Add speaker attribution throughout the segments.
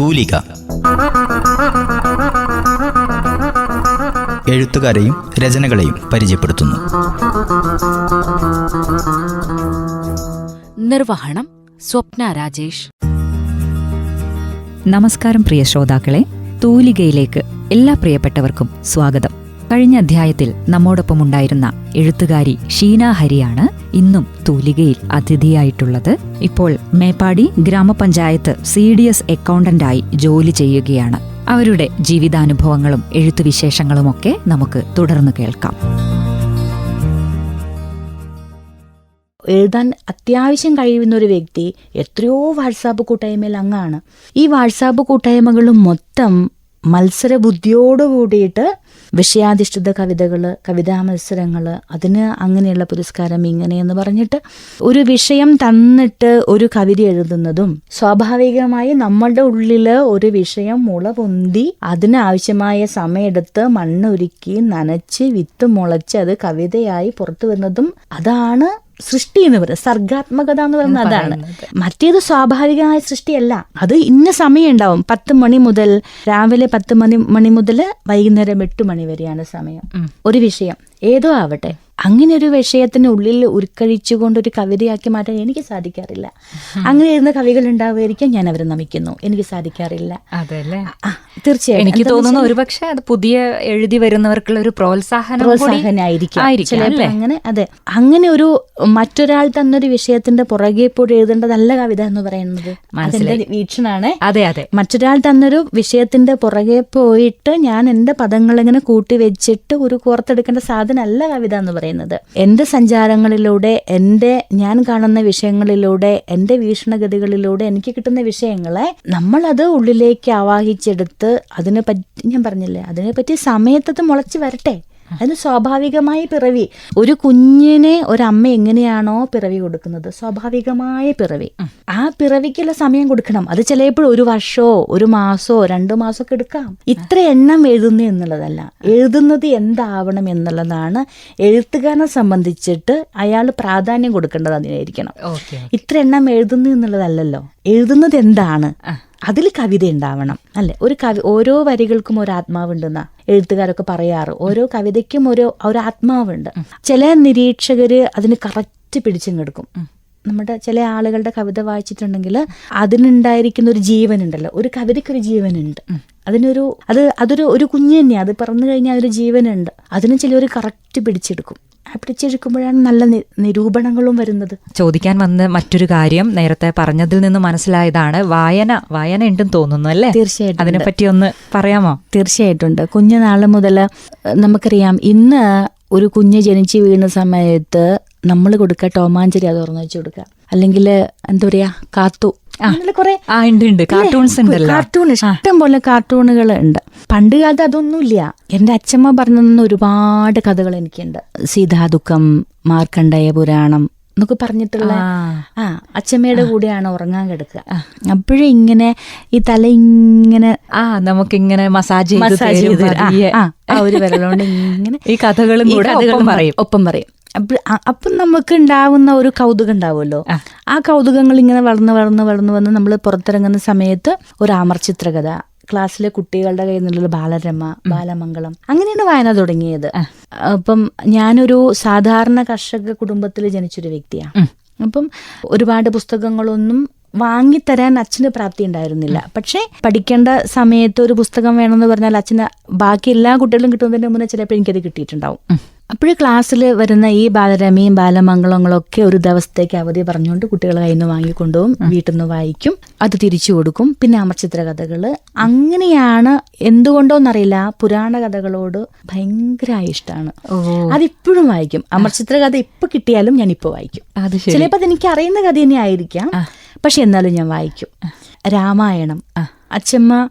Speaker 1: തൂലിക. എഴുത്തുകാരെയും രചനകളെയും പരിചയപ്പെടുത്തുന്നു.
Speaker 2: നിർവഹണം സ്വപ്ന രാജേഷ്.
Speaker 3: നമസ്കാരം പ്രിയ ശ്രോതാക്കളെ. തൂലികയിലേക്ക് എല്ലാ പ്രിയപ്പെട്ടവർക്കും സ്വാഗതം. കഴിഞ്ഞ അധ്യായത്തിൽ നമ്മോടൊപ്പം ഉണ്ടായിരുന്ന എഴുത്തുകാരി ഷീന ഹരിയാണ് ഇന്നും തൂലികയിൽ അതിഥിയായിട്ടുള്ളത്. ഇപ്പോൾ മേപ്പാടി ഗ്രാമപഞ്ചായത്ത് സി ഡി എസ് അക്കൗണ്ടന്റായി ജോലി ചെയ്യുകയാണ്. അവരുടെ ജീവിതാനുഭവങ്ങളും എഴുത്തുവിശേഷങ്ങളുമൊക്കെ നമുക്ക് തുടർന്ന് കേൾക്കാം.
Speaker 4: എഴുതാൻ അത്യാവശ്യം കഴിയുന്ന ഒരു വ്യക്തി എത്രയോ വാട്സാപ്പ് കൂട്ടായ്മയിൽ അങ്ങാണ് ഈ വാട്സാപ്പ് കൂട്ടായ്മകളും മൊത്തം മത്സര ബുദ്ധിയോട് കൂടിയിട്ട് വിഷയാധിഷ്ഠിത കവിതകൾ കവിതാ മത്സരങ്ങൾ അതിന് അങ്ങനെയുള്ള പുരസ്കാരം ഇങ്ങനെയെന്ന് പറഞ്ഞിട്ട് ഒരു വിഷയം തന്നിട്ട് ഒരു കവിത എഴുതുന്നതും സ്വാഭാവികമായി നമ്മളുടെ ഉള്ളിൽ ഒരു വിഷയം മുള പൊന്തി അതിനാവശ്യമായ സമയമെടുത്ത് മണ്ണൊരുക്കി നനച്ച് വിത്ത് മുളച്ച് അത് കവിതയായി പുറത്തു വരുന്നതും അതാണ് സൃഷ്ടി എന്ന് പറയുന്നത് സർഗാത്മകത എന്ന് പറയുന്നത് അതാണ്. മറ്റേത് സ്വാഭാവികമായ സൃഷ്ടിയല്ല. അത് ഇന്ന സമയം ഉണ്ടാവും പത്ത് മണി മുതൽ രാവിലെ പത്ത് മണി മണി മുതൽ വൈകുന്നേരം എട്ട് മണി വരെയാണ് സമയം. ഒരു വിഷയം. ഏതോ ആവട്ടെ. അങ്ങനെ ഒരു വിഷയത്തിന് ഉള്ളിൽ ഉരുക്കഴിച്ചുകൊണ്ട് ഒരു കവിതയാക്കി മാറ്റാൻ എനിക്ക് സാധിക്കാറില്ല. അങ്ങനെ ഇരുന്ന കവികൾ ഉണ്ടാവുമായിരിക്കും ഞാൻ അവരെ നമിക്കുന്നു. എനിക്ക് സാധിക്കാറില്ല.
Speaker 3: അതെ
Speaker 4: ആ, തീർച്ചയായും
Speaker 3: എനിക്ക് തോന്നുന്നു ഒരുപക്ഷെ അത് പുതിയ എഴുതി വരുന്നവർക്കുള്ള ഒരു പ്രോത്സാഹനം
Speaker 4: പ്രോത്സാഹനായിരിക്കും. ചിലപ്പോൾ? അങ്ങനെ അതെ. അങ്ങനെ ഒരു മറ്റൊരാൾ തന്നൊരു വിഷയത്തിന്റെ പുറകെ പോയി എഴുതേണ്ടതല്ല കവിത എന്ന് പറയുന്നത്. അതിന്റെ വീക്ഷണാണ്.
Speaker 3: അതെ അതെ.
Speaker 4: മറ്റൊരാൾ തന്നൊരു വിഷയത്തിന്റെ പുറകെ പോയിട്ട് ഞാൻ എന്റെ പദങ്ങൾ ഇങ്ങനെ കൂട്ടി വെച്ചിട്ട് ഒരു കോർത്തെടുക്കേണ്ട സാധനമല്ല കവിത എന്ന് പറയുന്നത്. എന്റെ സഞ്ചാരങ്ങളിലൂടെ എന്റെ ഞാൻ കാണുന്ന വിഷയങ്ങളിലൂടെ എന്റെ വീക്ഷണഗതികളിലൂടെ എനിക്ക് കിട്ടുന്ന വിഷയങ്ങളെ നമ്മളത് ഉള്ളിലേക്ക് ആവാഹിച്ചെടുത്ത് അതിനെ പറ്റി ഞാൻ പറഞ്ഞില്ലേ അതിനെപ്പറ്റി സമയത്തത് മുളച്ച് വരട്ടെ. അത് സ്വാഭാവികമായ പിറവി. ഒരു കുഞ്ഞിനെ ഒരമ്മ എങ്ങനെയാണോ പിറവി കൊടുക്കുന്നത്? സ്വാഭാവികമായ പിറവി. ആ പിറവിക്കുള്ള സമയം കൊടുക്കണം. അത് ചിലപ്പോൾ ഒരു വർഷമോ ഒരു മാസമോ രണ്ടു മാസമൊക്കെ എടുക്കാം. ഇത്ര എണ്ണം എഴുതുന്നു എന്നുള്ളതല്ല. എഴുതുന്നത് എന്താവണം എന്നുള്ളതാണ് എഴുത്തുകാരനെ സംബന്ധിച്ചിട്ട് അയാൾ പ്രാധാന്യം കൊടുക്കേണ്ടത് അതിനായിരിക്കണം. ഇത്ര എണ്ണം എഴുതുന്നു എന്നുള്ളതല്ലല്ലോ. എഴുതുന്നത് എന്താണ്? അതിൽ കവിത ഉണ്ടാവണം. അല്ലെ? ഒരു കവി ഓരോ വരികൾക്കും ഒരു ആത്മാവുണ്ടെന്ന? എഴുത്തുകാരൊക്കെ പറയാറ്. ഓരോ കവിതയ്ക്കും ഒരു ഒരു ആത്മാവുണ്ട്. ചില നിരീക്ഷകര് അതിന് കറക്റ്റ് പിടിച്ചെടുക്കും നമ്മുടെ ചില ആളുകളുടെ കവിത വായിച്ചിട്ടുണ്ടെങ്കിൽ അതിനുണ്ടായിരിക്കുന്ന ഒരു ജീവനുണ്ടല്ലോ. ഒരു കവിതയ്ക്കൊരു ജീവനുണ്ട്. അതിനൊരു അത് അതൊരു ഒരു കുഞ്ഞു തന്നെയാണ് അത് പറഞ്ഞു കഴിഞ്ഞാൽ അതൊരു ജീവനുണ്ട്. അതിന് ചിലർ കറക്റ്റ് പിടിച്ചെടുക്കും. പിടിച്ചെടുക്കുമ്പോഴാണ് നല്ല നിരൂപണങ്ങളും വരുന്നത്.
Speaker 3: ചോദിക്കാൻ വന്ന മറ്റൊരു കാര്യം നേരത്തെ പറഞ്ഞതിൽ നിന്ന് മനസ്സിലായതാണ്. വായന വായന ഉണ്ടെന്ന് തോന്നുന്നു അല്ലേ?
Speaker 4: തീർച്ചയായിട്ടും അതിനെ
Speaker 3: അതിനെപ്പറ്റി ഒന്ന് പറയാമോ?
Speaker 4: തീർച്ചയായിട്ടും ഉണ്ട്. കുഞ്ഞുനാൾ മുതൽ നമുക്കറിയാം ഇന്ന് ഒരു കുഞ്ഞ് ജനിച്ചു വീണ സമയത്ത് നമ്മൾ കൊടുക്കുക ടോമാഞ്ചരി അത് തുറന്നു വെച്ച് കൊടുക്കുക. അല്ലെങ്കിൽ എന്താ പറയാ കാത്തു കുറെ
Speaker 3: ആ ഉണ്ട് ഉണ്ട്. കാർട്ടൂൺസ് ഉണ്ടല്ലോ.
Speaker 4: കാർട്ടൂൺ ഇഷ്ടം പോലെ കാർട്ടൂണുകൾ ഉണ്ട്. പണ്ട് കാലത്ത് അതൊന്നുമില്ല. എന്റെ അച്ഛമ്മ പറഞ്ഞു തന്ന ഒരുപാട് കഥകൾ എനിക്കുണ്ട്. സീതാദുഃഖം മാർക്കണ്ഡേയ പുരാണം എന്നൊക്കെ പറഞ്ഞിട്ടുള്ള ആ. അച്ഛമ്മയുടെ കൂടെയാണ് ഉറങ്ങാൻ കിടക്കുക. അപ്പോഴും ഇങ്ങനെ ഈ തല ഇങ്ങനെ
Speaker 3: ആ നമുക്കിങ്ങനെ മസാജ്
Speaker 4: മസാജ് ചെയ്ത് ആ, ഒരു വിരലുകൊണ്ട് ഇങ്ങനെ
Speaker 3: ഈ കഥകളും കൂടെ ഒപ്പം പറയും.
Speaker 4: ഒപ്പം പറയും. അപ്പൊ നമുക്ക് ഉണ്ടാവുന്ന ഒരു കൗതുകം ഉണ്ടാവുമല്ലോ ആ കൗതുകങ്ങൾ ഇങ്ങനെ വളർന്ന് വളർന്ന് വളർന്ന് വന്ന് നമ്മൾ പുറത്തിറങ്ങുന്ന സമയത്ത് ഒരു അമർചിത്രകഥ. ക്ലാസ്സിലെ കുട്ടികളുടെ കയ്യിൽ നിന്നുള്ള ബാലരമ ബാലമംഗളം അങ്ങനെയാണ് വായന തുടങ്ങിയത്. അപ്പം ഞാനൊരു സാധാരണ കർഷക കുടുംബത്തിൽ ജനിച്ചൊരു വ്യക്തിയാണ് അപ്പം ഒരുപാട് പുസ്തകങ്ങളൊന്നും വാങ്ങിത്തരാൻ അച്ഛന് പ്രാപ്തി ഉണ്ടായിരുന്നില്ല. പക്ഷേ പഠിക്കേണ്ട സമയത്ത് ഒരു പുസ്തകം വേണമെന്ന് പറഞ്ഞാൽ അച്ഛന് ബാക്കി എല്ലാ കുട്ടികളും കിട്ടുന്നതിന് മുന്നേ ചിലപ്പോൾ എനിക്കത് കിട്ടിയിട്ടുണ്ടാവും. അപ്പോഴേ ക്ലാസ്സിൽ വരുന്ന ഈ ബാലരമയും ബാലമംഗളങ്ങളൊക്കെ ഒരു ദിവസത്തേക്ക് അവധി പറഞ്ഞുകൊണ്ട് കുട്ടികൾ കയ്യിൽ നിന്ന് വാങ്ങിക്കൊണ്ടുപോകും വീട്ടിൽ നിന്ന് വായിക്കും അത് തിരിച്ചു കൊടുക്കും. പിന്നെ അമർചിത്ര കഥകൾ അങ്ങനെയാണ് എന്തുകൊണ്ടോന്നറിയില്ല. പുരാണ കഥകളോട് ഭയങ്കര ഇഷ്ടമാണ്. അതിപ്പോഴും വായിക്കും. അമർചിത്ര കഥ ഇപ്പൊ കിട്ടിയാലും ഞാൻ ഇപ്പൊ വായിക്കും. ചിലപ്പോൾ അത് എനിക്ക് അറിയുന്ന കഥ തന്നെ ആയിരിക്കാം. പക്ഷെ എന്നാലും ഞാൻ വായിക്കും. രാമായണം. അച്ഛമ്മ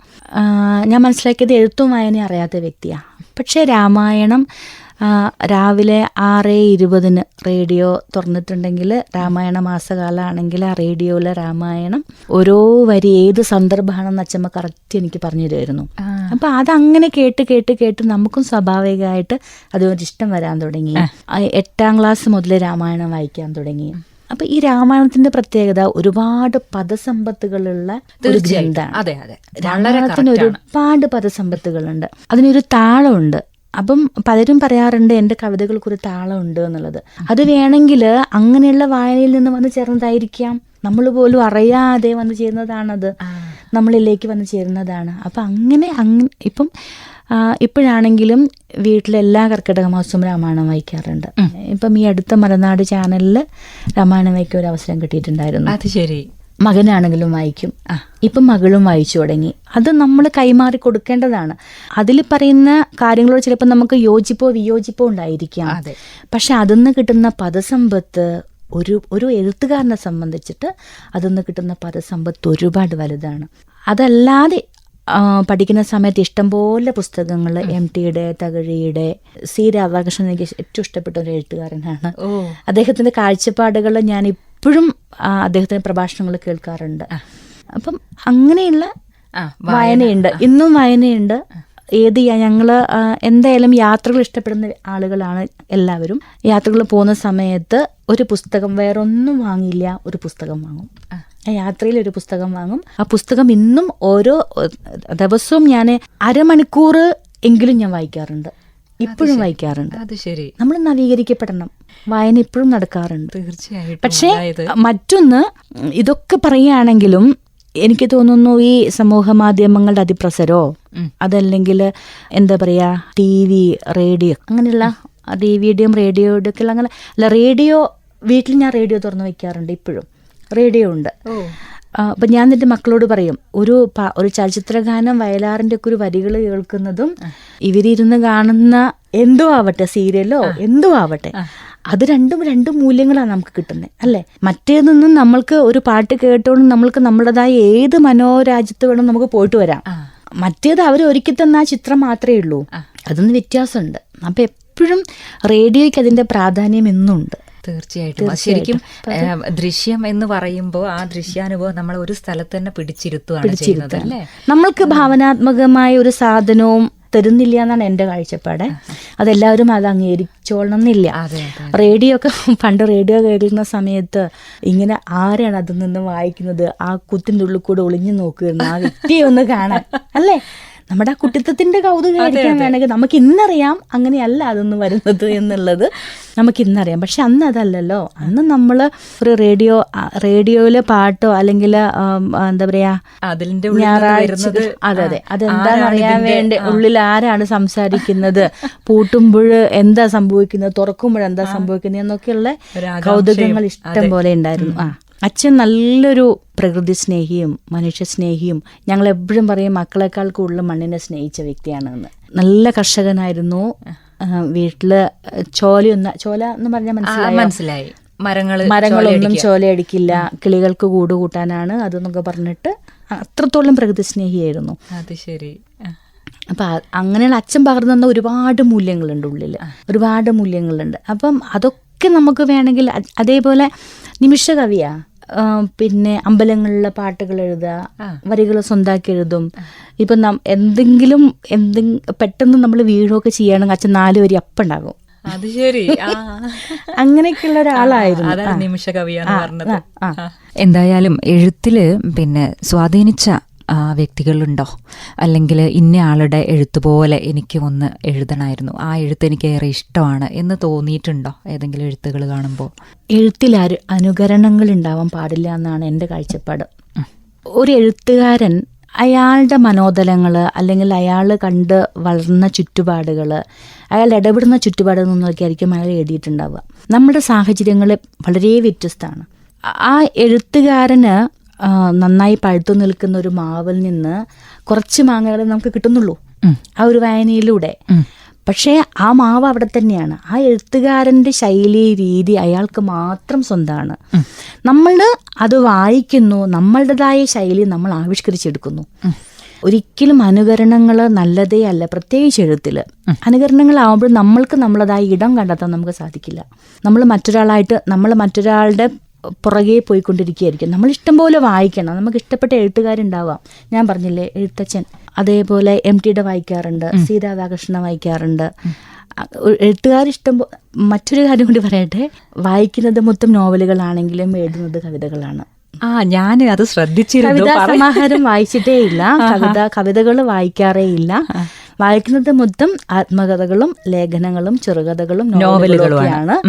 Speaker 4: ഞാൻ മനസ്സിലാക്കിയത് എഴുത്തും വായന അറിയാത്ത വ്യക്തിയാണ്. പക്ഷേ രാമായണം രാവിലെ ആറ് ഇരുപതിന് റേഡിയോ തുറന്നിട്ടുണ്ടെങ്കിൽ രാമായണ മാസകാലമാണെങ്കിൽ ആ റേഡിയോയിലെ രാമായണം ഓരോ വരി ഏത് സന്ദർഭമാണെന്ന് അച്ഛമ്മ കറക്റ്റ് എനിക്ക് പറഞ്ഞു തരുമായിരുന്നു. അപ്പം അതങ്ങനെ കേട്ട് കേട്ട് കേട്ട് നമുക്കും സ്വാഭാവികമായിട്ട് അതുകൊണ്ട് ഇഷ്ടം വരാൻ തുടങ്ങി. എട്ടാം ക്ലാസ് മുതൽ രാമായണം വായിക്കാൻ തുടങ്ങി. അപ്പൊ ഈ രാമായണത്തിന്റെ പ്രത്യേകത ഒരുപാട് പദസമ്പത്തുകളുള്ള ഒരു
Speaker 3: ഗ്രന്ഥാണ്
Speaker 4: രാമായണത്തിന് ഒരുപാട് പദസമ്പത്തുകളുണ്ട്. അതിനൊരു താളമുണ്ട്. അപ്പം പലരും പറയാറുണ്ട് എന്റെ കവിതകൾക്ക് ഒരു താളമുണ്ട് എന്നുള്ളത്. അത് വേണമെങ്കിൽ അങ്ങനെയുള്ള വായനയിൽ നിന്ന് വന്ന് ചേർന്നതായിരിക്കാം. നമ്മൾ പോലും അറിയാതെ വന്ന് ചേരുന്നതാണത്. നമ്മളിലേക്ക് വന്ന് ചേരുന്നതാണ്. അപ്പം അങ്ങനെ അങ് ഇപ്പം ഇപ്പോഴാണെങ്കിലും വീട്ടിലെല്ലാ കർക്കിടക മാസവും രാമായണം വായിക്കാറുണ്ട്. ഇപ്പം ഈ അടുത്ത മലനാട് ചാനലിൽ രാമായണം വായിക്കാൻ ഒരു അവസരം കിട്ടിയിട്ടുണ്ടായിരുന്നു.
Speaker 3: അത് ശരി.
Speaker 4: മകനാണെങ്കിലും വായിക്കും. ഇപ്പം മകളും വായിച്ചു തുടങ്ങി. അത് നമ്മൾ കൈമാറി കൊടുക്കേണ്ടതാണ്. അതിൽ പറയുന്ന കാര്യങ്ങളോട് ചിലപ്പോൾ നമുക്ക് യോജിപ്പോ വിയോജിപ്പോ ഉണ്ടായിരിക്കാം.
Speaker 3: അതെ.
Speaker 4: പക്ഷെ അതിന്ന് കിട്ടുന്ന പദസമ്പത്ത് ഒരു ഒരു എഴുത്തുകാരനെ സംബന്ധിച്ചിട്ട് അതിന്ന് കിട്ടുന്ന പദസമ്പത്ത് ഒരുപാട് വലുതാണ്. അതല്ലാതെ പഠിക്കുന്ന സമയത്ത് ഇഷ്ടംപോലെ പുസ്തകങ്ങൾ എം ടിയുടെ തകഴിയുടെ സി രാധാകൃഷ്ണൻ എനിക്ക് ഏറ്റവും ഇഷ്ടപ്പെട്ട ഒരു എഴുത്തുകാരനാണ്. അദ്ദേഹത്തിന്റെ കാഴ്ചപ്പാടുകൾ ഞാൻ ഇപ്പോഴും അദ്ദേഹത്തിന്റെ പ്രഭാഷണങ്ങൾ കേൾക്കാറുണ്ട്. അപ്പം അങ്ങനെയുള്ള വായനയുണ്ട്. ഇന്നും വായനയുണ്ട്. ഏത് ഞങ്ങൾ എന്തായാലും യാത്രകൾ ഇഷ്ടപ്പെടുന്ന ആളുകളാണ് എല്ലാവരും. യാത്രകൾ പോകുന്ന സമയത്ത് ഒരു പുസ്തകം വേറൊന്നും വാങ്ങില്ല ഒരു പുസ്തകം വാങ്ങും. ആ. യാത്രയിൽ ഒരു പുസ്തകം വാങ്ങും. ആ പുസ്തകം ഇന്നും ഓരോ ദിവസവും ഞാൻ അരമണിക്കൂർ എങ്കിലും ഞാൻ വായിക്കാറുണ്ട്. ഇപ്പോഴും വായിക്കാറുണ്ട്.
Speaker 3: അത് ശരി.
Speaker 4: നമ്മൾ നവീകരിക്കപ്പെടണം. വായന ഇപ്പോഴും നടക്കാറുണ്ട്.
Speaker 3: തീർച്ചയായും
Speaker 4: പക്ഷേ മറ്റൊന്ന് ഇതൊക്കെ പറയുകയാണെങ്കിലും എനിക്ക് തോന്നുന്നു ഈ സമൂഹ മാധ്യമങ്ങളുടെ അതിപ്രസരോ അതല്ലെങ്കിൽ എന്താ പറയാ ടി വി റേഡിയോ അങ്ങനെയുള്ള ടി വിയുടെയും റേഡിയോയുടെ ഒക്കെ അങ്ങനെ അല്ല റേഡിയോ വീട്ടിൽ ഞാൻ റേഡിയോ തുറന്നു വെക്കാറുണ്ട് ഇപ്പോഴും. റേഡിയോ ഉണ്ട്. അപ്പൊ ഞാൻ എന്റെ മക്കളോട് പറയും ഒരു ഒരു ചലച്ചിത്ര ഗാനം വയലാറിന്റെ ഒക്കെ ഒരു വരികൾ കേൾക്കുന്നതും ഇവരിരുന്ന് കാണുന്ന എന്തോ ആവട്ടെ സീരിയലോ എന്തോ ആവട്ടെ അത് രണ്ടും രണ്ട് മൂല്യങ്ങളാണ് നമുക്ക് കിട്ടുന്നത് അല്ലേ? മറ്റേതൊന്നും നിന്നും നമ്മൾക്ക് ഒരു പാട്ട് കേട്ടോണ്ട് നമ്മൾക്ക് നമ്മുടേതായ ഏത് മനോരാജ്യത്ത് വേണം നമുക്ക് പോയിട്ട് വരാം. മറ്റേത് അവർ ഒരുക്കി തന്ന ആ ചിത്രം മാത്രമേ ഉള്ളൂ. അതൊന്ന് വ്യത്യാസമുണ്ട്. അപ്പൊ എപ്പോഴും റേഡിയോയ്ക്ക് അതിന്റെ പ്രാധാന്യം എന്നുണ്ട്.
Speaker 3: തീർച്ചയായിട്ടും. ശരിക്കും ദൃശ്യം എന്ന് പറയുമ്പോൾ ആ ദൃശ്യാനുഭവം നമ്മൾ ഒരു സ്ഥലത്ത് തന്നെ പിടിച്ചിരുത്തുകയാണ് ചെയ്യുന്നത് അല്ലേ?
Speaker 4: നമ്മൾക്ക് ഭാവനാത്മകമായ ഒരു സാധനവും തരുന്നില്ല എന്നാണ് എന്റെ കാഴ്ചപ്പാട്. അതെല്ലാവരും അത് അംഗീകരിച്ചോളണം എന്നില്ല റേഡിയോ ഒക്കെ പണ്ട് റേഡിയോ കേൾക്കുന്ന സമയത്ത് ഇങ്ങനെ ആരാണ് അതിൽ നിന്ന് വായിക്കുന്നത്? ആ കുത്തിന്റെ ഉള്ളിൽ കൂടെ ഒളിഞ്ഞു നോക്കുക ആ വ്യക്തിയെ ഒന്ന് കാണാൻ അല്ലേ? നമ്മുടെ ആ കുട്ടിത്തത്തിന്റെ കൗതുകമായിരിക്കാൻ വേണമെങ്കിൽ നമുക്ക് ഇന്നറിയാം അങ്ങനെയല്ല അതൊന്നും വരുന്നത് എന്നുള്ളത് നമുക്ക് ഇന്നറിയാം. പക്ഷെ അന്ന് അതല്ലല്ലോ അന്ന് നമ്മൾ ഒരു റേഡിയോ റേഡിയോയിലെ പാട്ടോ അല്ലെങ്കിൽ എന്താ പറയാ
Speaker 3: അതിന്റെ
Speaker 4: ഞായറാഴ്ച അതെ അതെ.
Speaker 3: അതെന്താണെന്ന്
Speaker 4: അറിയാൻ വേണ്ടി ഉള്ളിൽ ആരാണ് സംസാരിക്കുന്നത്? പൂട്ടുമ്പോൾ എന്താ സംഭവിക്കുന്നത്? തുറക്കുമ്പോഴെന്താ സംഭവിക്കുന്നത്? എന്നൊക്കെയുള്ള കൗതുകങ്ങൾ ഇഷ്ടം പോലെ ഉണ്ടായിരുന്നു. ആ. അച്ഛൻ നല്ലൊരു പ്രകൃതി സ്നേഹിയും മനുഷ്യ സ്നേഹിയും ഞങ്ങൾ എപ്പോഴും പറയും മക്കളെക്കാൾ കൂടുതൽ മണ്ണിനെ സ്നേഹിച്ച വ്യക്തിയാണെന്ന്. നല്ല കർഷകനായിരുന്നു. വീട്ടിൽ ചോലയൊന്ന ചോല എന്ന് പറഞ്ഞാൽ മനസ്സിലായി?
Speaker 3: മനസ്സിലായി. മരങ്ങൾ
Speaker 4: മരങ്ങളൊന്നും. ചോലയടിക്കില്ല കിളികൾക്ക് കൂട് കൂട്ടാനാണ് അതെന്നൊക്കെ പറഞ്ഞിട്ട് അത്രത്തോളം പ്രകൃതി സ്നേഹിയായിരുന്നു
Speaker 3: അത് ശരി.
Speaker 4: അപ്പൊ അങ്ങനെയുള്ള അച്ഛൻ പകർന്നു തന്ന ഒരുപാട് മൂല്യങ്ങളുണ്ട് ഉള്ളിൽ ഒരുപാട് മൂല്യങ്ങളുണ്ട്. അപ്പം അതൊക്കെ നമുക്ക് വേണമെങ്കിൽ അതേപോലെ നിമിഷ കവിയാ പിന്നെ അമ്പലങ്ങളിലെ പാട്ടുകൾ എഴുതുക വരികൾ സ്വന്താക്കി എഴുതും. ഇപ്പം നം എന്തെങ്കിലും എന്തെങ്കിലും പെട്ടെന്ന് നമ്മൾ വീഴൊക്കെ ചെയ്യണമെങ്കിൽ അച്ഛൻ നാല് വരി അപ്പുണ്ടാകും.
Speaker 3: അത് ശരി. ആ.
Speaker 4: അങ്ങനെയൊക്കെയുള്ള ഒരാളായിരുന്നു.
Speaker 3: നിമിഷ
Speaker 4: കവിയാണ്
Speaker 3: പറഞ്ഞത്.
Speaker 5: എന്തായാലും എഴുത്തിൽ പിന്നെ സ്വാധീനിച്ച വ്യക്തികളുണ്ടോ? അല്ലെങ്കിൽ ഇന്ന ആളുടെ എഴുത്ത് പോലെ എനിക്ക് ഒന്ന് എഴുതണമായിരുന്നു ആ എഴുത്ത് എനിക്ക് ഏറെ ഇഷ്ടമാണ് എന്ന് തോന്നിയിട്ടുണ്ടോ ഏതെങ്കിലും എഴുത്തുകൾ കാണുമ്പോൾ
Speaker 4: എഴുത്തിൽ അരു അനുകരണങ്ങൾ ഉണ്ടാവാൻ പാടില്ല എന്നാണ് എന്റെ കാഴ്ചപ്പാട്. ഒരു എഴുത്തുകാരൻ അയാളുടെ മനോദലങ്ങൾ അല്ലെങ്കിൽ അയാൾ കണ്ട് വളർന്ന ചുറ്റുപാടുകൾ അയാൾ ഇടപെടുന്ന ചുറ്റുപാടുകൾ നിന്നൊക്കെ ആയിരിക്കും അയാൾ എഴുതിയിട്ടുണ്ടാവുക. നമ്മുടെ സാഹചര്യങ്ങൾ വളരെ വ്യത്യസ്തമാണ്. ആ എഴുത്തുകാരന് നന്നായി പഴുത്തു നിൽക്കുന്ന ഒരു മാവിൽ നിന്ന് കുറച്ച് മാങ്ങകളെ നമുക്ക് കിട്ടുന്നുള്ളൂ. ആ ഒരു വായനയിലൂടെ. പക്ഷേ ആ മാവ് അവിടെ തന്നെയാണ്. ആ എഴുത്തുകാരന്റെ ശൈലി രീതി അയാൾക്ക് മാത്രം സ്വന്തമാണ് നമ്മൾ അത് വായിക്കുന്നു നമ്മളുടേതായ ശൈലി നമ്മൾ ആവിഷ്കരിച്ചെടുക്കുന്നു. ഒരിക്കലും അനുകരണങ്ങൾ നല്ലതേ അല്ല പ്രത്യേകിച്ച് എഴുത്തിൽ. അനുകരണങ്ങളാവുമ്പോൾ നമ്മൾക്ക് നമ്മളതായ ഇടം കണ്ടെത്താൻ നമുക്ക് സാധിക്കില്ല. നമ്മൾ മറ്റൊരാളായിട്ട് നമ്മൾ മറ്റൊരാളുടെ പുറകെ പോയിക്കൊണ്ടിരിക്കുകയായിരിക്കും. നമ്മൾ ഇഷ്ടംപോലെ വായിക്കണം. നമുക്ക് ഇഷ്ടപ്പെട്ട എഴുത്തുകാരുണ്ടാവാം. ഞാൻ പറഞ്ഞില്ലേ എഴുത്തച്ഛൻ. അതേപോലെ എം ടിയുടെ വായിക്കാറുണ്ട് സി രാധാകൃഷ്ണ വായിക്കാറുണ്ട്. എഴുത്തുകാർ ഇഷ്ടം മറ്റൊരു കാര്യം കൂടി പറയട്ടെ. വായിക്കുന്നത് മൊത്തം നോവലുകളാണെങ്കിലും എഴുതുന്നത് കവിതകളാണ്.
Speaker 5: ആ ഞാൻ അത് ശ്രദ്ധിച്ചിരുന്നു.
Speaker 4: സമാഹാരം വായിച്ചിട്ടേ ഇല്ല. കവിത കവിതകൾ വായിക്കാറേ ഇല്ല. വായിക്കുന്നത് മൊത്തം ആത്മകഥകളും ലേഖനങ്ങളും ചെറുകഥകളും
Speaker 5: നോവലുകളുമാണ്.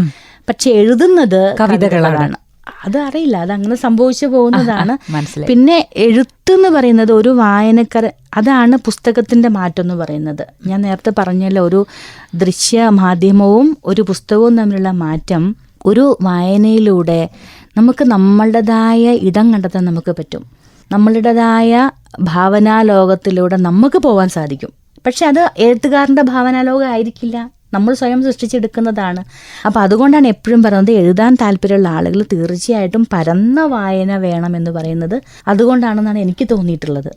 Speaker 4: പക്ഷെ എഴുതുന്നത്
Speaker 5: കവിതകളാണ്.
Speaker 4: അത് അറിയില്ല അത് അങ്ങനെ സംഭവിച്ചു പോകുന്നതാണ്.
Speaker 5: മനസ്സിലായി.
Speaker 4: പിന്നെ എഴുത്തെന്ന് പറയുന്നത് ഒരു വായനക്കാര അതാണ് പുസ്തകത്തിന്റെ മാറ്റം എന്ന് പറയുന്നത്. ഞാൻ നേരത്തെ പറഞ്ഞല്ലോ ഒരു ദൃശ്യ മാധ്യമവും ഒരു പുസ്തകവും തമ്മിലുള്ള മാറ്റം ഒരു വായനയിലൂടെ നമുക്ക് നമ്മളുടേതായ ഇടം കണ്ടെത്താൻ നമുക്ക് പറ്റും. നമ്മളുടേതായ ഭാവനാ ലോകത്തിലൂടെ നമുക്ക് പോകാൻ സാധിക്കും. പക്ഷെ അത് എഴുത്തുകാരന്റെ ഭാവനാലോകം ആയിരിക്കില്ല. നമ്മൾ സ്വയം സൃഷ്ടിച്ചെടുക്കുന്നതാണ്. അപ്പം അതുകൊണ്ടാണ് എപ്പോഴും പറയുന്നത് എഴുതാൻ താല്പര്യമുള്ള ആളുകൾ തീർച്ചയായിട്ടും പരന്ന വായന വേണമെന്ന് പറയുന്നത് അതുകൊണ്ടാണെന്നാണ് എനിക്ക് തോന്നിയിട്ടുള്ളത്.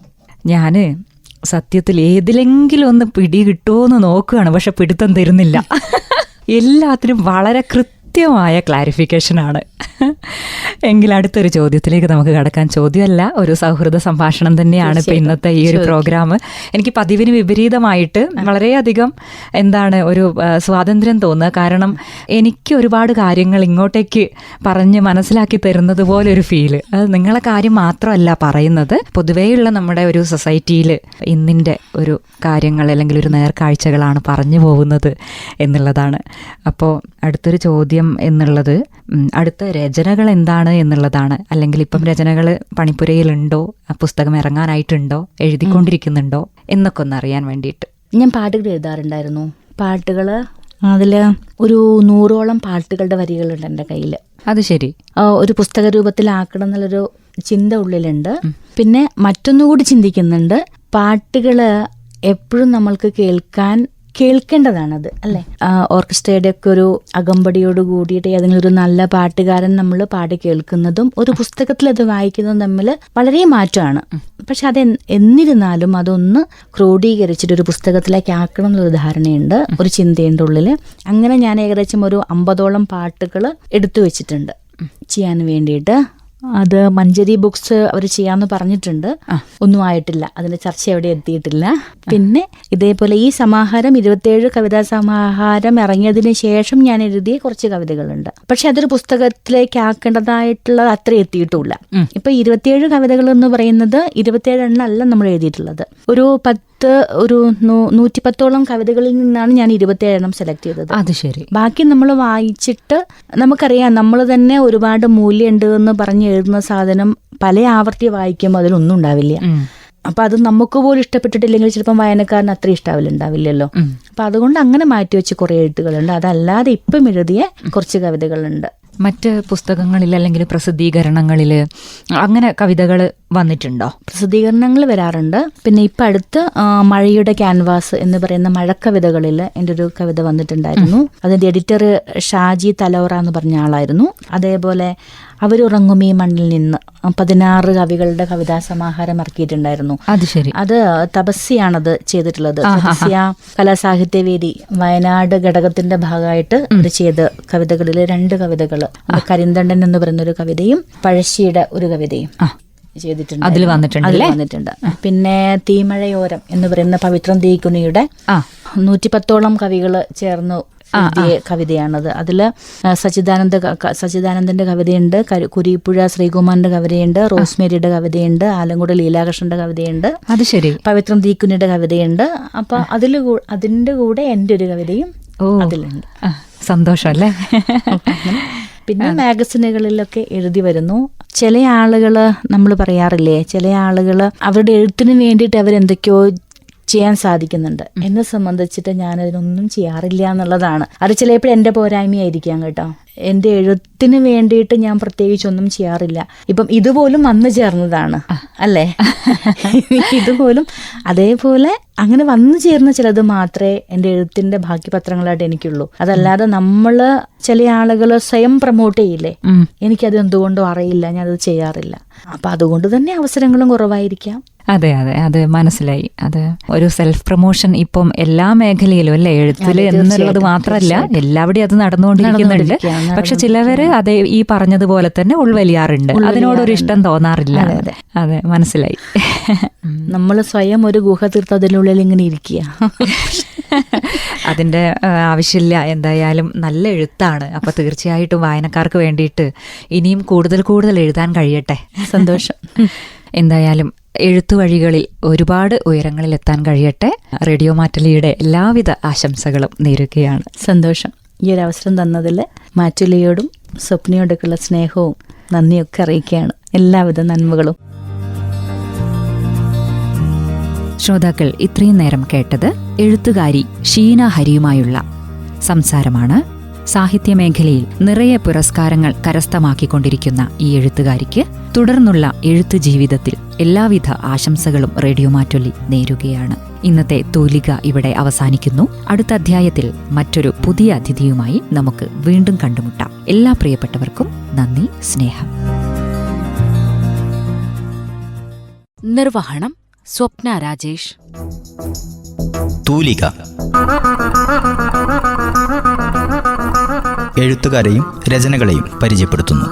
Speaker 5: ഞാൻ സത്യത്തിൽ ഏതിലെങ്കിലും ഒന്ന് പിടി കിട്ടുമോ എന്ന് നോക്കുകയാണ് പക്ഷെ പിടുത്തം തരുന്നില്ല. എല്ലാത്തിനും വളരെ കൃത്യമായ ക്ലാരിഫിക്കേഷൻ ആണ്. എങ്കിൽ അടുത്തൊരു ചോദ്യത്തിലേക്ക് നമുക്ക് കടക്കാൻ ചോദ്യമല്ല ഒരു സൗഹൃദ സംഭാഷണം തന്നെയാണ് ഇപ്പം ഇന്നത്തെ ഈ ഒരു പ്രോഗ്രാം എനിക്ക് പതിവിന് വിപരീതമായിട്ട് വളരെയധികം എന്താണ് ഒരു സ്വാതന്ത്ര്യം തോന്നുക. കാരണം എനിക്ക് ഒരുപാട് കാര്യങ്ങൾ ഇങ്ങോട്ടേക്ക് പറഞ്ഞ് മനസ്സിലാക്കി തരുന്നത് പോലെ ഒരു ഫീൽ അത് നിങ്ങളെ കാര്യം മാത്രമല്ല പറയുന്നത്. പൊതുവേയുള്ള നമ്മുടെ ഒരു സൊസൈറ്റിയിൽ ഇന്നിന്റെ ഒരു കാര്യങ്ങൾ അല്ലെങ്കിൽ ഒരു നേർക്കാഴ്ചകളാണ് പറഞ്ഞു പോകുന്നത് എന്നുള്ളതാണ്. അപ്പോൾ അടുത്തൊരു ചോദ്യം എന്നുള്ളത് അടുത്ത രചനകൾ എന്താണ് എന്നുള്ളതാണ്. അല്ലെങ്കിൽ ഇപ്പം രചനകൾ പണിപ്പുരയിലുണ്ടോ പുസ്തകം ഇറങ്ങാനായിട്ടുണ്ടോ എഴുതിക്കൊണ്ടിരിക്കുന്നുണ്ടോ എന്നൊക്കെ ഒന്ന് അറിയാൻ വേണ്ടിയിട്ട്.
Speaker 4: ഞാൻ പാട്ടുകൾ എഴുതാറുണ്ടായിരുന്നു. പാട്ടുകൾ അതിൽ ഒരു നൂറോളം പാട്ടുകളുടെ വരികളുണ്ട് എന്റെ കയ്യിൽ
Speaker 5: അത് ശരി.
Speaker 4: ഒരു പുസ്തക രൂപത്തിലാക്കണം എന്നുള്ളൊരു ചിന്ത ഉള്ളിലുണ്ട്. പിന്നെ മറ്റൊന്നുകൂടി ചിന്തിക്കുന്നുണ്ട് പാട്ടുകൾ എപ്പോഴും നമ്മൾക്ക് കേൾക്കാൻ കേൾക്കേണ്ടതാണത് അല്ലേ? ഓർക്കസ്ട്രയുടെ ഒക്കെ ഒരു അകമ്പടിയോട് കൂടിയിട്ട് ഏതെങ്കിലും ഒരു നല്ല പാട്ടുകാരൻ നമ്മൾ പാടി കേൾക്കുന്നതും ഒരു പുസ്തകത്തിൽ അത് വായിക്കുന്നതും തമ്മിൽ വളരെ മാറ്റമാണ്. പക്ഷെ അത് എന്നിരുന്നാലും അതൊന്ന് ക്രോഡീകരിച്ചിട്ട് ഒരു പുസ്തകത്തിലേക്ക് ആക്കണം എന്നൊരു ധാരണയുണ്ട് ഒരു ചിന്തയുണ്ട് ഉള്ളിൽ അങ്ങനെ ഞാൻ ഏകദേശം ഒരു അമ്പതോളം പാട്ടുകൾ എടുത്തു വെച്ചിട്ടുണ്ട്. ചെയ്യാൻ വേണ്ടിയിട്ട് അത് മഞ്ചരി ബുക്സ് അവർ ചെയ്യാന്ന് പറഞ്ഞിട്ടുണ്ട്. ഒന്നും ആയിട്ടില്ല. അതിന്റെ ചർച്ച എവിടെ എത്തിയിട്ടില്ല. പിന്നെ ഇതേപോലെ ഈ സമാഹാരം ഇരുപത്തിയേഴ് കവിതാ സമാഹാരം ഇറങ്ങിയതിന് ശേഷം ഞാൻ എഴുതിയ കുറച്ച് കവിതകളുണ്ട്. പക്ഷെ അതൊരു പുസ്തകത്തിലേക്ക് ആക്കേണ്ടതായിട്ടുള്ളത് അത്ര എത്തിയിട്ടുമില്ല. ഇപ്പൊ ഇരുപത്തിയേഴ് കവിതകൾ എന്ന് പറയുന്നത് ഇരുപത്തിയേഴ് എണ്ണല്ല നമ്മൾ എഴുതിയിട്ടുള്ളത്. ഒരു പത്ത് ഒരു നൂറ്റി പത്തോളം കവിതകളിൽ നിന്നാണ് ഞാൻ ഇരുപത്തിയേഴെണ്ണം സെലക്ട് ചെയ്തത്.
Speaker 5: അത് ശരി.
Speaker 4: ബാക്കി നമ്മൾ വായിച്ചിട്ട് നമുക്കറിയാം നമ്മൾ തന്നെ ഒരുപാട് മൂല്യമുണ്ട് എന്ന് പറഞ്ഞ് എഴുതുന്ന സാധനം പല ആവർത്തി വായിക്കുമ്പോൾ അതിലൊന്നും ഉണ്ടാവില്ല. അപ്പൊ അത് നമുക്ക് പോലും ഇഷ്ടപ്പെട്ടിട്ടില്ലെങ്കിൽ ചിലപ്പം വായനക്കാരന് അത്ര ഇഷ്ടാവില്ലുണ്ടാവില്ലല്ലോ അപ്പൊ അതുകൊണ്ട് അങ്ങനെ മാറ്റി വെച്ച് കുറെ എഴുത്തുകളുണ്ട്. അതല്ലാതെ ഇപ്പം എഴുതിയ കുറച്ച് കവിതകളുണ്ട്.
Speaker 5: മറ്റ് പുസ്തകങ്ങളിൽ അല്ലെങ്കിൽ പ്രസിദ്ധീകരണങ്ങളിൽ അങ്ങനെ കവിതകൾ വന്നിട്ടുണ്ടോ?
Speaker 4: പ്രസിദ്ധീകരണങ്ങൾ വരാറുണ്ട്. പിന്നെ ഇപ്പം അടുത്ത് മഴയുടെ ക്യാൻവാസ് എന്ന് പറയുന്ന മഴക്കവിതകളിൽ എന്റെ ഒരു കവിത വന്നിട്ടുണ്ടായിരുന്നു. അതിന്റെ എഡിറ്റർ ഷാജി തലോറ എന്ന് പറഞ്ഞ ആളായിരുന്നു. അതേപോലെ അവരുറങ്ങും ഈ മണ്ണിൽ നിന്ന് പതിനാറ് കവികളുടെ കവിതാ സമാഹാരം ഇറക്കിയിട്ടുണ്ടായിരുന്നു.
Speaker 5: അത് ശരി.
Speaker 4: അത് തപസ്യയാണത് ചെയ്തിട്ടുള്ളത്. തപസ്യ കലാസാഹിത്യവേദി വയനാട് ഘടകത്തിന്റെ ഭാഗമായിട്ട് അത് ചെയ്ത കവിതകളിൽ രണ്ട് കവിതകൾ കരിന്തണ്ടൻ എന്ന് പറയുന്ന ഒരു കവിതയും പഴശ്ശിയുടെ ഒരു കവിതയും. ചെയ്തിട്ടുണ്ട്.
Speaker 5: അതിൽ വന്നിട്ടുണ്ടല്ലേ?
Speaker 4: വന്നിട്ടുണ്ട് പിന്നെ തീമഴയോരം എന്ന് പറയുന്ന പവിത്രം തീക്കുനിയുടെ നൂറ്റിപ്പത്തോളം കവികൾ ചേർന്ന് എഴുതിയ കവിതയാണത്. അതിൽ സച്ചിദാനന്ദ സച്ചിദാനന്ദന്റെ കവിതയുണ്ട് കുരിപ്പുഴ ശ്രീകുമാറിന്റെ കവിതയുണ്ട് റോസ്മേരിയുടെ കവിതയുണ്ട് ആലങ്കുട ലീലാകൃഷ്ണന്റെ കവിതയുണ്ട്
Speaker 5: അത് ശരി.
Speaker 4: പവിത്രം ദീക്കുനിയുടെ കവിതയുണ്ട്. അപ്പൊ അതിൽ അതിന്റെ കൂടെ എന്റെ ഒരു കവിതയും
Speaker 5: ഓ.
Speaker 4: അതിലുണ്ട്.
Speaker 5: സന്തോഷം അല്ലേ
Speaker 4: പിന്നെ മാഗസിനുകളിലൊക്കെ എഴുതി വരുന്നു. ചില ആളുകൾ നമ്മൾ പറയാറില്ലേ ചില ആളുകൾ അവരുടെ എഴുത്തിന് വേണ്ടിയിട്ട് അവരെന്തൊക്കെയോ ചെയ്യാൻ സാധിക്കുന്നുണ്ട്. എന്നെ സംബന്ധിച്ചിട്ട് ഞാൻ അതിനൊന്നും ചെയ്യാറില്ല എന്നുള്ളതാണ്. അത് ചിലപ്പോൾ എന്റെ പോരായ്മയായിരിക്കാം കേട്ടോ. എന്റെ എഴുത്തിന് വേണ്ടിയിട്ട് ഞാൻ പ്രത്യേകിച്ച് ഒന്നും ചെയ്യാറില്ല. ഇപ്പം ഇതുപോലും വന്നു ചേർന്നതാണ്. അല്ലേ? ഇതുപോലും അതേപോലെ അങ്ങനെ വന്നു ചേർന്ന ചിലത് മാത്രമേ എന്റെ എഴുത്തിന്റെ ബാക്കി പത്രങ്ങളായിട്ട് എനിക്കുള്ളൂ. അതല്ലാതെ നമ്മൾ ചില ആളുകൾ സ്വയം പ്രൊമോട്ട് ചെയ്യില്ലേ. എനിക്കത് എന്തുകൊണ്ടും അറിയില്ല ഞാനത് ചെയ്യാറില്ല. അപ്പൊ അതുകൊണ്ട് തന്നെ അവസരങ്ങളും കുറവായിരിക്കാം.
Speaker 5: അതെ അതെ. അത് മനസ്സിലായി. അത് ഒരു സെൽഫ് പ്രൊമോഷൻ ഇപ്പം എല്ലാ മേഖലയിലും അല്ലേ?
Speaker 4: എഴുത്തിൽ
Speaker 5: എന്നുള്ളത്
Speaker 4: മാത്രമല്ല
Speaker 5: മാത്രല്ല എല്ലാവിടെയും അത് നടന്നുകൊണ്ടിരിക്കുന്നുണ്ട്. പക്ഷെ ചിലവര് അത് ഈ പറഞ്ഞതുപോലെ തന്നെ ഉൾവലിയാറുണ്ട്. അതിനോടൊരു ഇഷ്ടം തോന്നാറില്ല.
Speaker 4: അതെ
Speaker 5: മനസ്സിലായി.
Speaker 4: നമ്മൾ സ്വയം ഒരു ഗുഹ തീർത്ഥതിനുള്ളിൽ ഇങ്ങനെ ഇരിക്കുക.
Speaker 6: അതിന്റെ ആവശ്യമില്ല. എന്തായാലും നല്ല എഴുത്താണ്. അപ്പോൾ തീർച്ചയായിട്ടും വായനക്കാർക്ക് വേണ്ടിയിട്ട് ഇനിയും കൂടുതൽ കൂടുതൽ എഴുതാൻ കഴിയട്ടെ.
Speaker 4: സന്തോഷം.
Speaker 6: എന്തായാലും എഴുത്തു വഴികളിൽ ഒരുപാട് ഉയരങ്ങളിൽ എത്താൻ കഴിയട്ടെ. റേഡിയോ മാറ്റലിയുടെ എല്ലാവിധ ആശംസകളും നേരുകയാണ്.
Speaker 4: സന്തോഷം. ഈ ഒരു അവസരം തന്നതിൽ മാറ്റുലിയോടും സ്വപ്നയോടൊക്കെയുള്ള സ്നേഹവും നന്ദിയൊക്കെ അറിയിക്കുകയാണ്. എല്ലാവിധ നന്മകളും.
Speaker 5: ശ്രോതാക്കൾ ഇത്രയും നേരം കേട്ടത് എഴുത്തുകാരി ഷീന ഹരിയുമായുള്ള സംസാരമാണ്. സാഹിത്യമേഖലയിൽ നിറയെ പുരസ്കാരങ്ങൾ കരസ്ഥമാക്കിക്കൊണ്ടിരിക്കുന്ന ഈ എഴുത്തുകാരിക്ക് തുടർന്നുള്ള എഴുത്തു ജീവിതത്തിൽ എല്ലാവിധ ആശംസകളും റേഡിയോ മാറ്റൊല്ലി നേരുകയാണ്. ഇന്നത്തെ തൂലിക ഇവിടെ അവസാനിക്കുന്നു. അടുത്ത അധ്യായത്തിൽ മറ്റൊരു പുതിയ അതിഥിയുമായി നമുക്ക് വീണ്ടും കണ്ടുമുട്ടാം. എല്ലാ പ്രിയപ്പെട്ടവർക്കും നന്ദി സ്നേഹം.
Speaker 2: നിർവഹണം സ്വപ്ന രാജേഷ്.
Speaker 1: തൂലിക. എഴുത്തുകാരെയും രചനകളെയും പരിചയപ്പെടുത്തുന്നു.